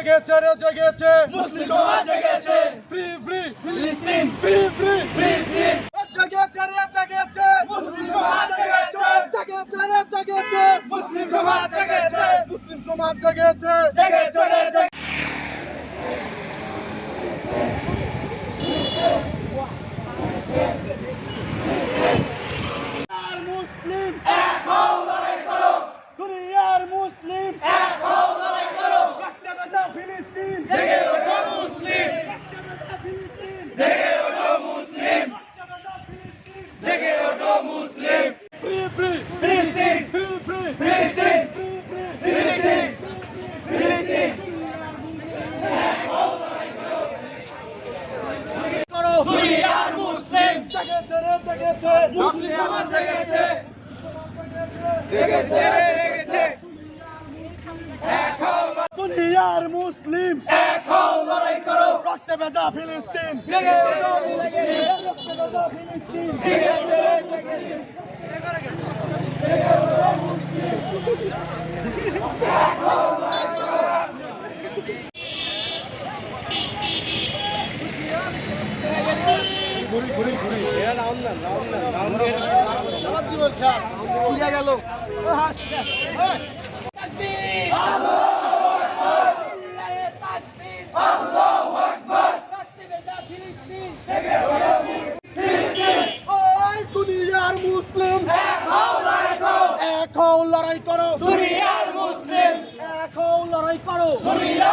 জেগেছে রে জেগেছে মুসলিম সমাজ জেগেছে ফ্রি ফ্রি ফিলিস্তিন ফ্রি ফ্রি ফিলিস্তিন জেগেছে রে জেগেছে মুসলিম সমাজ জেগেছে জেগেছে রে জেগেছে মুসলিম সমাজ জেগেছে মুসলিম সমাজ জেগেছে জেগেছে রে জেগেছে ছেড়ে থেকেছে মুসলিম সমাজ থেকেছে দুনিয়ার মুসলিম এক লড়াই করো। রক্তে ভেজা ফিলিস্তিন। ফিলিস্তিন গেল দুনিয়ার মুসলিম এক হও লড়াই করো। দুনিয়ার মুসলিম। এক হও লড়াই করো। দুনিয়া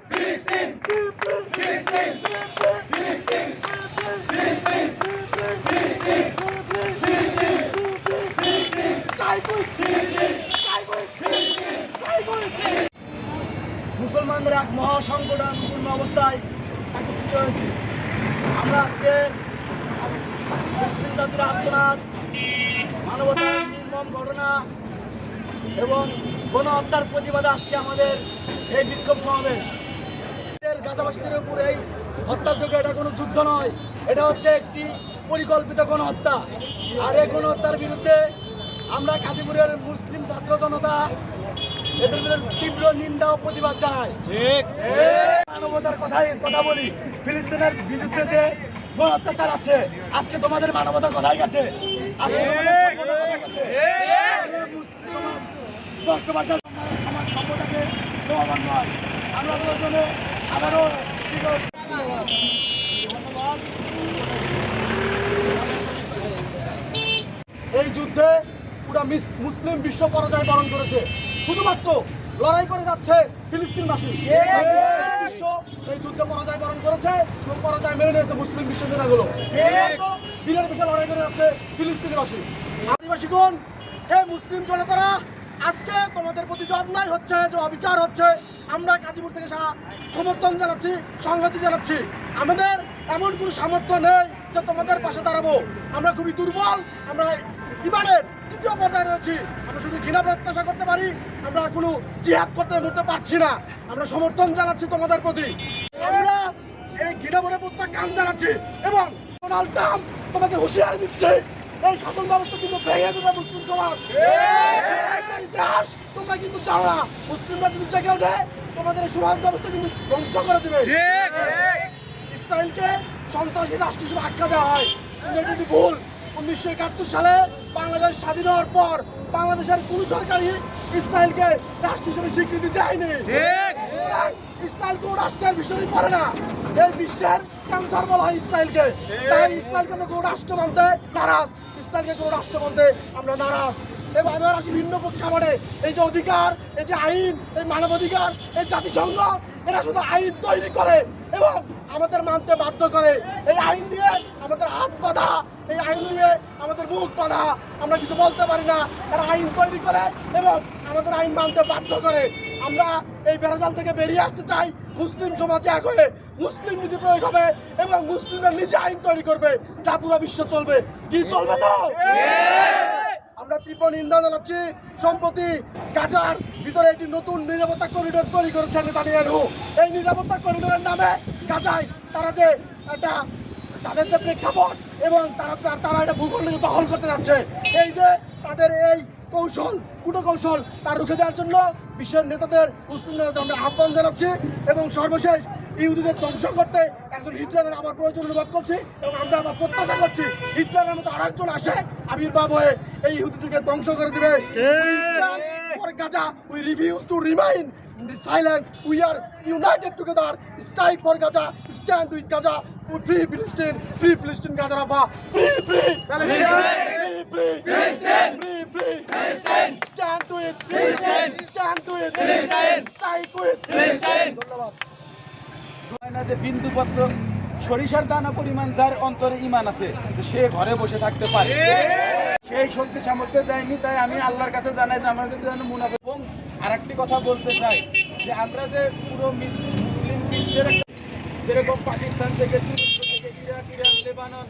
মুসলমানদের এক মহাসংকটাপূর্ণ অবস্থায় একত্রিত হয়েছি। আমরা আজকে মুসলিম জাতির আত্মনাথ মানবতার নির্মম ঘটনা এবং গণহত্যার প্রতিবাদে আজকে আমাদের এই বিক্ষোভ সমাবেশ। এর গাজাবাসীদের উপর এই হত্যাযোগ্য এটা কোনো যুদ্ধ নয়, এটা হচ্ছে একটি পরিকল্পিত গণহত্যা। আর এই গণহত্যার বিরুদ্ধে আমরা গাজীপুরের মুসলিম ছাত্র জনতা এদের তীব্র নিন্দা ও প্রতিবাদ জানাই। মানবতার কথাই কথা বলি ফিলিস্তিনের বিরুদ্ধে যে অত্যাচার আছে আজকে তোমাদের মানবতার কথাই গেছে। স্পষ্ট ভাষা সভ্যতাকে নয়। আমরা আবারও এই যুদ্ধে পুরা মুসলিম বিশ্ব পরাজয় বরণ করেছে। শুধুমাত্র লড়াই করে যাচ্ছে ফিলিস্তিনবাসী। বিশ্ব এই যুদ্ধে পরাজয় বরণ করেছে এবং পরাজয় মেনে নিয়েছে মুসলিম বিশ্ব নেতাগুলো দিনের বিষয়ে লড়াই করে যাচ্ছে ফিলিস্তিনিবাসী। আদিবাসীগণ এই মুসলিম জনতারা আজকে তোমাদের প্রতি যে অন্যায় হচ্ছে যে অবিচার হচ্ছে আমরা গাজীপুর থেকে সমর্থন জানাচ্ছি সংহতি জানাচ্ছি। আমাদের এমন কোনো সামর্থ্য নেই যে তোমাদের পাশে দাঁড়াবো। আমরা খুবই দুর্বল আমরা ইমানের দ্বিতীয় পর্যায়ে রয়েছি। আমরা শুধু ঘৃণা প্রত্যাশা করতে পারি আমরা কোনো জিহাদ করতে এই মুহূর্তে পারছি না। আমরা সমর্থন জানাচ্ছি তোমাদের প্রতি। আমরা এই ঘৃণা ভরে প্রত্যাখ্যান জানাচ্ছি এবং ডোনাল্ড ট্রাম্প তোমাকে হুঁশিয়ারি দিচ্ছে। এই শাসন ব্যবস্থা কিন্তু ভেঙে দেবে মুসলিম সমাজ। ইতিহাস তোমরা কিন্তু জানো না। মুসলিমরা কিন্তু জেগে ওঠে তোমাদের এই সমাজ ব্যবস্থা কিন্তু ধ্বংস করে দেবে। ইসরায়েলকে সন্ত্রাসী রাষ্ট্র হিসেবে আখ্যা দেওয়া হয়। কিন্তু এটি ভুল। উনিশশো একাত্তর সালে বাংলাদেশ স্বাধীন হওয়ার পর বাংলাদেশের কোন সরকারই ইসরায়েলকে রাষ্ট্র হিসেবে স্বীকৃতি দেয়নি। ইসরায়েল কোন রাষ্ট্রের বিষয় পড়ে না। এই বিশ্বের ক্যান্সার বলা হয় ইসরায়েলকে? তাই ইসরায়েলকে আমরা কোনো রাষ্ট্র মানতে নারাজ। ইসরায়েলকে কোনো রাষ্ট্র মানতে আমরা নারাজ। এবং এবার আসি ভিন্ন প্রেক্ষাপটে এই যে অধিকার এই যে আইন এই মানবাধিকার এই জাতিসংঘ এরা শুধু আইন তৈরি করে। এবং আমাদের মানতে বাধ্য করে। এই আইন দিয়ে আমাদের হাত বাঁধা, এই আইন দিয়ে আমাদের মুখ বাঁধা। আমরা কিছু বলতে পারি না। তারা আইন তৈরি করে এবং আমাদের আইন মানতে বাধ্য করে। আমরা এই বেড়াজাল থেকে বেরিয়ে আসতে চাই। মুসলিম সমাজে এক হয়ে মুসলিম নীতি প্রয়োগ হবে এবং মুসলিমের নিজে আইন তৈরি করবে। যা পুরো বিশ্ব চলবে। কি চলবে তো? আমরা তীব্র নিন্দা জানাচ্ছি। সম্প্রতি গাজার ভিতরে একটি নতুন নিরাপত্তা করিডোর তৈরি করেছেন নেতানিয়াহু এই নিরাপত্তা করিডোরের নামে গাজায় তারা যে একটা, তাদের যে প্রেক্ষাপট এবং তারা তারা এটা ভূখণ্ডকে দখল করতে যাচ্ছে। এই যে তাদের এই কৌশল কূটকৌশল তা রুখে দেওয়ার জন্য বিশ্বের নেতাদের মুসলিম নেতাদের আমরা আহ্বান জানাচ্ছি এবং সর্বশেষ ইহুদিদের ধ্বংস করতে একজন হিটলারের আবার প্রয়োজন অনুভব করছি এবং আমরা আবার প্রত্যাশা করছি হিটলারের মতো আরেকজন আসে আবির্ভাব হয়ে এই ইহুদিদেরকে ধ্বংস করে দিবে। Gaza we refuse to remain silent we are united together strike for Gaza stand with Gaza free ফিলিস্তিন ফ্রি ফিলিস্তিন গাজা রাফা ফ্রি ফ্রি ফিলিস্তিন বিন্দুপত্র সরিষার দানা পরিমাণ যার অন্তরে ইমান আছে সে ঘরে বসে থাকতে পারে। সেই শক্তি সামর্থ্য দেয়নি, তাই আমি আল্লাহর কাছে জানাই যে কাছে যেন মুনাফে এবং আরেকটি কথা বলতে চাই, যে আমরা যে পুরো মিস- মুসলিম বিশ্বের যেরকম পাকিস্তান থেকে তুরস্ক থেকে ইরাক, ইরান, লেবানন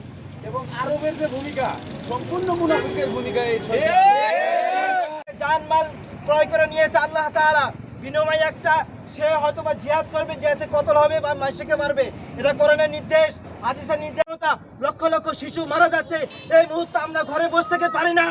এবং আরবের যে ভূমিকা, সম্পূর্ণ মুনাফিকের ভূমিকা এই। জানমাল ক্রয় করে নিয়েছে আল্লাহ তাআলা বিনিময়ে একটা সে হয়তো বা জিহাদ করবে জিহাদে কতল হবে বা মানুষকে মারবে, এটা করোনার নির্দেশ আদিসের নির্দেশতা লক্ষ লক্ষ শিশু মারা যাচ্ছে। এই মুহূর্তে আমরা ঘরে বসে থেকে পারি না।